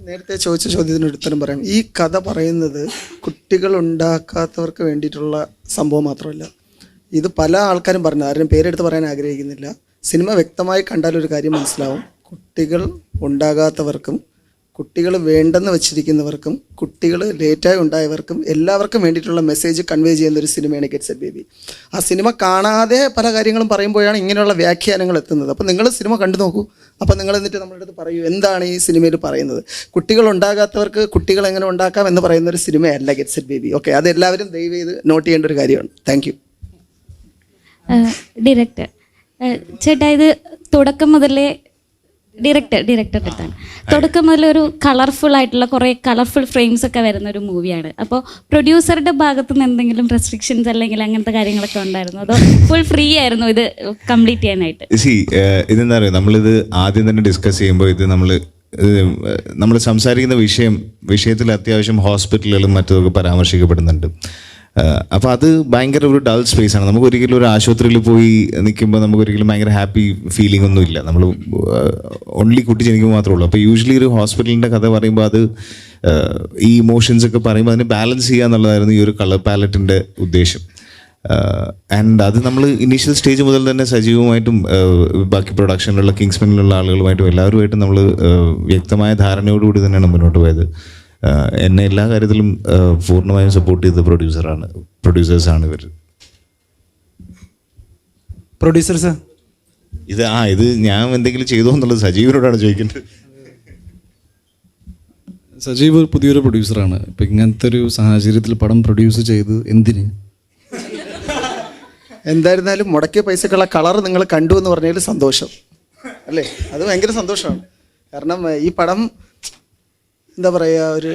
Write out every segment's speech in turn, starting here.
നേരത്തെ ചോദിച്ച ചോദ്യത്തിന് ഉത്തരം പറയാം. ഈ കഥ പറയുന്നത് കുട്ടികൾ ഉണ്ടാക്കാത്തവർക്ക് വേണ്ടിയിട്ടുള്ള സംഭവം മാത്രമല്ല. ഇത് പല ആൾക്കാരും പറഞ്ഞു ആരും പേരെടുത്ത് പറയാൻ ആഗ്രഹിക്കുന്നില്ല. സിനിമ വ്യക്തമായി കണ്ടാൽ ഒരു കാര്യം മനസ്സിലാവും. കുട്ടികൾ ഉണ്ടാകാത്തവർക്കും കുട്ടികൾ വേണ്ടെന്ന് വെച്ചിരിക്കുന്നവർക്കും കുട്ടികൾ ലേറ്റായി ഉണ്ടായവർക്കും എല്ലാവർക്കും വേണ്ടിയിട്ടുള്ള മെസ്സേജ് കൺവേ ചെയ്യുന്ന ഒരു സിനിമയാണ് ഗെറ്റ്സ് എ ബേബി ആ സിനിമ കാണാതെ പല കാര്യങ്ങളും പറയുമ്പോഴാണ് ഇങ്ങനെയുള്ള വ്യാഖ്യാനങ്ങൾ എത്തുന്നത്. അപ്പോൾ നിങ്ങൾ സിനിമ കണ്ടു നോക്കൂ. അപ്പോൾ നിങ്ങൾ എന്നിട്ട് നമ്മുടെ അടുത്ത് പറയൂ എന്താണ് ഈ സിനിമയിൽ പറയുന്നത്? കുട്ടികൾ ഉണ്ടാകാത്തവർക്ക് കുട്ടികൾ എങ്ങനെ ഉണ്ടാക്കാം എന്ന് പറയുന്ന ഒരു സിനിമയല്ല ഗെറ്റ്സ് എ ബേബി ഓക്കെ അത് എല്ലാവരും ദയവ് ചെയ്ത് നോട്ട് ചെയ്യേണ്ട ഒരു കാര്യമാണ്. താങ്ക് യു ഡിറക്ടർ ചേട്ടാ ഇത് തുടക്കം മുതലേ ഡിറക്ടർ ഡിറക്ടറുടെ അടുത്താണ് തുടക്കം മുതൽ ഒരു കളർഫുൾ ആയിട്ടുള്ള കുറേ കളർഫുൾ ഫ്രെയിംസ് ഒക്കെ വരുന്ന ഒരു മൂവിയാണ് അപ്പോൾ പ്രൊഡ്യൂസറുടെ ഭാഗത്തു നിന്ന് എന്തെങ്കിലും റെസ്ട്രിക്ഷൻസ് അല്ലെങ്കിൽ അങ്ങനത്തെ കാര്യങ്ങളൊക്കെ ഉണ്ടായിരുന്നു? അതോ ഫുൾ ഫ്രീ ആയിരുന്നു ഇത് കംപ്ലീറ്റ് ചെയ്യാനായിട്ട്? സി ഇതെന്താ പറയുക നമ്മളിത് ആദ്യം തന്നെ ഡിസ്കസ് ചെയ്യുമ്പോൾ ഇത് നമ്മൾ നമ്മൾ സംസാരിക്കുന്ന വിഷയം വിഷയത്തിൽ അത്യാവശ്യം ഹോസ്പിറ്റലുകളും മറ്റൊക്കെ പരാമർശിക്കപ്പെടുന്നുണ്ട്. അപ്പോൾ അത് ഭയങ്കര ഒരു ഡൾ സ്പേസ് ആണ്. നമുക്ക് ഒരിക്കലും ഒരു ആശുപത്രിയിൽ പോയി നിൽക്കുമ്പോൾ നമുക്ക് ഒരിക്കലും ഭയങ്കര ഹാപ്പി ഫീലിംഗ് ഒന്നും ഇല്ല. നമ്മൾ ഓൺലി കുട്ടി ജനിക്കുമ്പോൾ മാത്രമേ ഉള്ളൂ. അപ്പോൾ യൂഷ്വലി ഒരു ഹോസ്പിറ്റലിന്റെ കഥ പറയുമ്പോൾ അത് ഈ ഇമോഷൻസ് ഒക്കെ പറയുമ്പോൾ അതിനെ ബാലൻസ് ചെയ്യുക എന്നുള്ളതായിരുന്നു ഈ ഒരു കളർ പാലറ്റിന്റെ ഉദ്ദേശം. ആൻഡ് അത് നമ്മൾ ഇനീഷ്യൽ സ്റ്റേജ് മുതൽ തന്നെ സജീവമായിട്ടും ബാക്കി പ്രൊഡക്ഷനിലുള്ള കിങ്സ്മെനിലുള്ള ആളുകളുമായിട്ടും എല്ലാവരുമായിട്ടും നമ്മൾ വ്യക്തമായ ധാരണയോടുകൂടി തന്നെയാണ് മുന്നോട്ട് പോയത്. എന്നെ എല്ലാ കാര്യത്തിലും പൂർണമായും സപ്പോർട്ട് ചെയ്ത പ്രൊഡ്യൂസറാണ് പ്രൊഡ്യൂസേഴ്സാണ് ഇവർ പ്രൊഡ്യൂസേഴ്സ് ഇത് ആ ഇത് ഞാൻ എന്തെങ്കിലും ചെയ്തോ എന്നുള്ളത് സജീവനോടാണ് ചോദിക്കേണ്ടത് സജീവ് ഒരു പുതിയൊരു പ്രൊഡ്യൂസറാണ് ഇപ്പം ഇങ്ങനത്തെ ഒരു സാഹചര്യത്തിൽ പടം പ്രൊഡ്യൂസ് ചെയ്ത് എന്തിന്? എന്തായിരുന്നാലും മുടക്കിയ പൈസക്കുള്ള കളർ നിങ്ങൾ കണ്ടു എന്ന് പറഞ്ഞാൽ സന്തോഷം. അല്ലേ? അത് ഭയങ്കര സന്തോഷമാണ്. കാരണം ഈ പടം എന്താ പറയുക ഒരു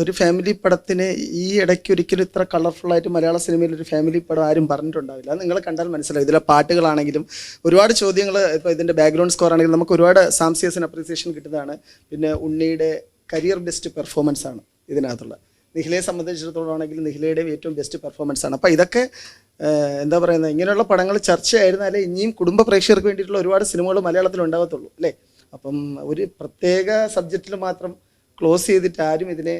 ഒരു ഫാമിലി പടത്തിന് ഈ ഇടയ്ക്ക് ഒരിക്കലും ഇത്ര കളർഫുള്ളായിട്ട് മലയാള സിനിമയിൽ ഒരു ഫാമിലി പടം ആരും പറഞ്ഞിട്ടുണ്ടാവില്ല. നിങ്ങൾ കണ്ടാൽ മനസ്സിലാവും. ഇതിലെ പാട്ടുകളാണെങ്കിലും ഒരുപാട് ചോദ്യങ്ങൾ ഇപ്പോൾ ഇതിന്റെ ബാക്ക്ഗ്രൗണ്ട് സ്കോർ ആണെങ്കിലും നമുക്ക് ഒരുപാട് സാംസിയസിന് അപ്രീസിയേഷൻ കിട്ടുന്നതാണ്. പിന്നെ ഉണ്ണിയുടെ കരിയർ ബെസ്റ്റ് പെർഫോമൻസ് ആണ് ഇതിനകത്തുള്ള. നിഖിലയെ സംബന്ധിച്ചിടത്തോളം ആണെങ്കിൽ നിഹിലയുടെ ഏറ്റവും ബെസ്റ്റ് പെർഫോമൻസ് ആണ്. അപ്പോൾ ഇതൊക്കെ എന്താ പറയുന്നത് ഇങ്ങനെയുള്ള പടങ്ങൾ ചർച്ചയായിരുന്നാലേ ഇനിയും കുടുംബ പ്രേക്ഷകർക്ക് വേണ്ടിയിട്ടുള്ള ഒരുപാട് സിനിമകൾ മലയാളത്തിൽ ഉണ്ടാകത്തുള്ളൂ അല്ലേ? അപ്പം ഒരു പ്രത്യേക സബ്ജക്റ്റിൽ മാത്രം ക്ലോസ് ചെയ്തിട്ട് ആരും ഇതിനെ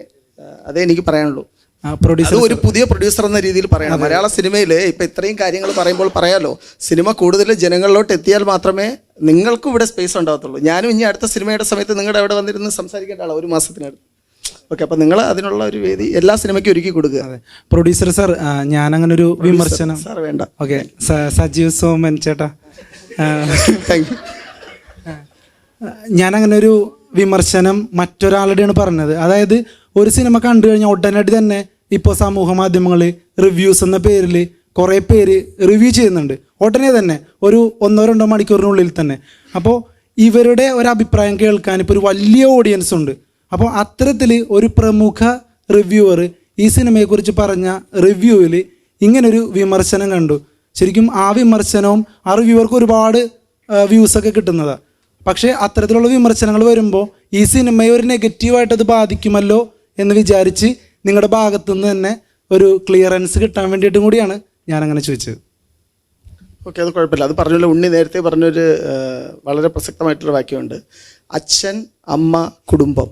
അതേ എനിക്ക് പറയാനുള്ളൂ. അത് പ്രൊഡ്യൂസർ ഒരു പുതിയ പ്രൊഡ്യൂസർ എന്ന രീതിയിൽ പറയണം. മലയാള സിനിമയിൽ ഇപ്പം ഇത്രയും കാര്യങ്ങൾ പറയുമ്പോൾ പറയാലോ സിനിമ കൂടുതൽ ജനങ്ങളിലോട്ട് എത്തിയാൽ മാത്രമേ നിങ്ങൾക്കും ഇവിടെ സ്പേസ് ഉണ്ടാകത്തുള്ളൂ. ഞാനും ഇനി അടുത്ത സിനിമയുടെ സമയത്ത് നിങ്ങളുടെ അവിടെ വന്നിരുന്ന് സംസാരിക്കേണ്ട ആളാണ് ഒരു മാസത്തിനടുത്ത് ഓക്കെ അപ്പം നിങ്ങൾ അതിനുള്ള ഒരു വേദി എല്ലാ സിനിമയ്ക്കും ഒരുക്കി കൊടുക്കുക. അതെ. പ്രൊഡ്യൂസർ സാർ ഞാൻ അങ്ങനെ ഒരു വിമർശനം. സാർ വേണ്ട. ഓക്കെ സജീവ് സോമൻ ചേട്ടാ. താങ്ക് യു ഒരു വിമർശനം മറ്റൊരാളുടെയാണ് പറഞ്ഞത്. അതായത് ഒരു സിനിമ കണ്ടു കഴിഞ്ഞാൽ ഉടനടി തന്നെ ഇപ്പോൾ സമൂഹ മാധ്യമങ്ങളിൽ റിവ്യൂസ് എന്ന പേരിൽ കുറേ പേര് റിവ്യൂ ചെയ്യുന്നുണ്ട്. ഉടനെ തന്നെ ഒരു ഒന്നോ രണ്ടോ മണിക്കൂറിനുള്ളിൽ തന്നെ. അപ്പോൾ ഇവരുടെ ഒരു അഭിപ്രായം കേൾക്കാൻ ഇപ്പോൾ ഒരു വലിയ ഓഡിയൻസ് ഉണ്ട്. അപ്പോൾ അത്തരത്തിൽ ഒരു പ്രമുഖ റിവ്യൂവർ ഈ സിനിമയെക്കുറിച്ച് പറഞ്ഞ റിവ്യൂവിൽ ഇങ്ങനൊരു വിമർശനം കണ്ടു. ശരിക്കും ആ വിമർശനവും ആ റിവ്യൂവർക്ക് ഒരുപാട് വ്യൂസൊക്കെ കിട്ടുന്നതാണ് പക്ഷേ അത്തരത്തിലുള്ള വിമർശനങ്ങൾ വരുമ്പോൾ ഈ സിനിമയെ ഒരു നെഗറ്റീവായിട്ട് അത് ബാധിക്കുമല്ലോ എന്ന് വിചാരിച്ച് നിങ്ങളുടെ ഭാഗത്തു നിന്ന് തന്നെ ഒരു ക്ലിയറൻസ് കിട്ടാൻ വേണ്ടിയിട്ടും കൂടിയാണ് ഞാൻ അങ്ങനെ ചോദിച്ചത്. ഓക്കെ അത് കുഴപ്പമില്ല. അത് പറഞ്ഞല്ലോ ഉണ്ണി നേരത്തെ പറഞ്ഞൊരു വളരെ പ്രസക്തമായിട്ടുള്ള വാക്യമുണ്ട്. അച്ഛൻ അമ്മ കുടുംബം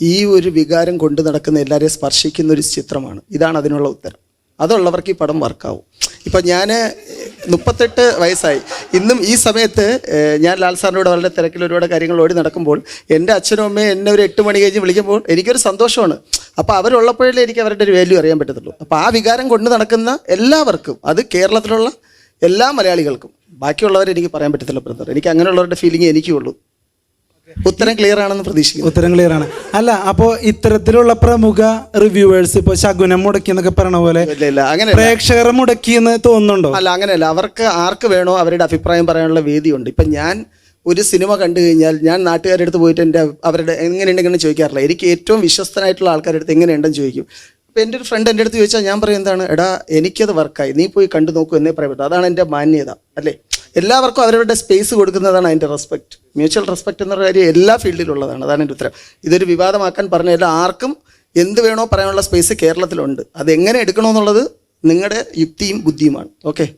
ഈ ഒരു വികാരം കൊണ്ട് നടക്കുന്ന എല്ലാവരെയും സ്പർശിക്കുന്ന ഒരു ചിത്രമാണ്. ഇതാണ് അതിനുള്ള ഉത്തരം. അതുള്ളവർക്ക് ഈ പടം വർക്കാവും ഇപ്പം ഞാൻ മുപ്പത്തെട്ട് വയസ്സായി. ഇന്നും ഈ സമയത്ത് ഞാൻ ലാൽ സാറിനോട് വളരെ തിരക്കിൽ ഒരുപാട് കാര്യങ്ങൾ ഓടി നടക്കുമ്പോൾ എന്റെ അച്ഛനും അമ്മയും എന്നെ ഒരു എട്ട് മണി കഴിഞ്ഞ് വിളിക്കുമ്പോൾ എനിക്കൊരു സന്തോഷമാണ്. അപ്പോൾ അവരുള്ളപ്പോഴേ എനിക്ക് അവരുടെ ഒരു വാല്യൂ അറിയാൻ പറ്റത്തുള്ളൂ. അപ്പോൾ ആ വികാരം കൊണ്ട് നടക്കുന്ന എല്ലാവർക്കും അത് കേരളത്തിലുള്ള എല്ലാ മലയാളികൾക്കും ബാക്കിയുള്ളവരെ എനിക്ക് പറയാൻ പറ്റത്തില്ല ബ്രദർ എനിക്ക് അങ്ങനെയുള്ളവരുടെ ഫീലിംഗ് എനിക്കും ഉള്ളൂ ഉത്തരം ക്ലിയർ ആണെന്ന് പ്രതീക്ഷിക്കുന്നു. ഉത്തരം ക്ലിയർ ആണ്. അല്ല അപ്പോൾ ഇത്തരത്തിലുള്ള പ്രമുഖ റിവ്യൂവേഴ്സ് ഇപ്പോൾ ശകുനം മുടക്കി എന്നൊക്കെ പറയണ പോലെ പ്രേക്ഷകർ അങ്ങനെ പ്രേക്ഷകരെ മുടക്കി എന്ന് തോന്നുന്നുണ്ടോ? അല്ല അങ്ങനെയല്ല. അവർക്ക് ആർക്ക് വേണോ അവരുടെ അഭിപ്രായം പറയാനുള്ള വേദിയുണ്ട്. ഇപ്പം ഞാൻ ഒരു സിനിമ കണ്ടു കഴിഞ്ഞാൽ ഞാൻ നാട്ടുകാരുടെ അടുത്ത് പോയിട്ട് എന്റെ അവരുടെ എങ്ങനെയുണ്ടെങ്കിലും ചോദിക്കാറില്ല. എനിക്ക് ഏറ്റവും വിശ്വസ്തനായിട്ടുള്ള ആൾക്കാരുടെ അടുത്ത് എങ്ങനെയുണ്ടെന്ന് ചോദിക്കും. ഇപ്പം എന്റെ ഒരു ഫ്രണ്ട് എന്റെ അടുത്ത് ചോദിച്ചാൽ ഞാൻ പറയും എന്താണ്? എടാ എനിക്കത് വർക്കായി നീ പോയി കണ്ടു നോക്കൂ എന്നേ പറയാൻ പറ്റും. അതാണ് എന്റെ മാന്യത അല്ലേ? എല്ലാവർക്കും അവരവരുടെ സ്പേസ് കൊടുക്കുന്നതാണ് അതിന്റെ റെസ്പെക്റ്റ് മ്യൂച്വൽ റെസ്പെക്റ്റ് എന്ന കാര്യം എല്ലാ ഫീൽഡിലുള്ളതാണ്. അതാണ് എന്റെ ഉത്തരം. ഇതൊരു വിവാദമാക്കാൻ പറഞ്ഞല്ല ആർക്കും എന്ത് വേണോ പറയാനുള്ള സ്പേസ് കേരളത്തിലുണ്ട്. അത് എങ്ങനെ എടുക്കണമെന്നുള്ളത് നിങ്ങളുടെ യുക്തിയും ബുദ്ധിയുമാണ്. ഓക്കെ